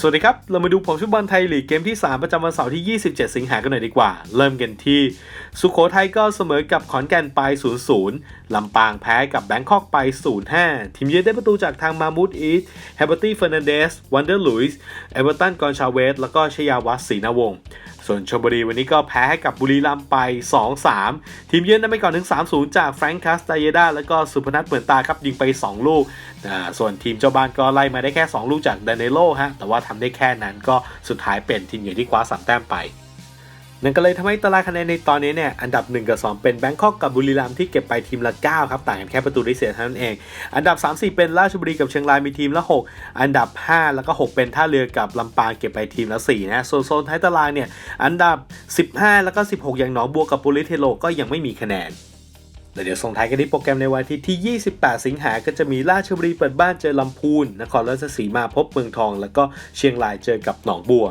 สวัสดีครับ เรามาดูผลฟุตบอลไทยลีกเกมที่ 3 ประจำวันเสาร์ที่ 27 สิงหากันหน่อยดีกว่า เริ่มกันที่ สุโขทัยก็เสมอกับขอนแก่นไป 0-0 ลำปางแพ้กับแบงคอกไป 0-5 ทีมเยือนได้ประตูจากทางมามูดอีทแฮเบอร์ตี้เฟอร์นันเดสวันเดอร์ลุยส์เอเวอร์ตันกอนชาเวส แล้วก็ชยาวัฒน์ศรีนวงศ์ ส่วนชมบุรีวันนี้ก็แพ้ให้กับบุรีรัมย์ไป 2-3 ทีมเยือนได้ไปก่อนถึง 3-0 จากแฟรงค์คาสตาเยดาแล้วก็สุพนัทเหมือนตาครับยิงไป 2 ลูกอ่าส่วนทีมเจ้าบ้านก็ไล่มาได้แค่ 2 ลูกจากเดนเนโลฮะแต่ว่าทำได้แค่นั้นก็สุดท้ายเป็นทีมเยือนที่คว้า3แต้มไป นั่นก็เลยทำให้ตารางคะแนนในตอนนี้เนี่ยอันดับ 1 กับ 2 เป็นแบงคอกกับบุรีรัมย์ที่เก็บไปทีมละ 9 ครับ ต่างกันแค่ประตูได้เสียเท่านั้นเอง อันดับ 3 4 เป็นราชบุรีกับเชียงรายมีทีมละ 6 อันดับ 5 แล้วก็ 6 เป็นท่าเรือกับลำปางเก็บไปทีมละ4นะโซนท้ายตารางเนี่ยอันดับ 15 แล้วก็ 16 อย่างหนองบัวกับปุริเทโลก็ยังไม่มีคะแนนเดี๋ยวส่งท้ายกันที่โปรแกรมในวันอาทิตย์ที่ 28 สิงหา ก็จะมีราชบุรีเปิดบ้านเจอลำพูน นครราชสีมาพบเมืองทอง แล้วก็เชียงรายเจอกับหนองบัว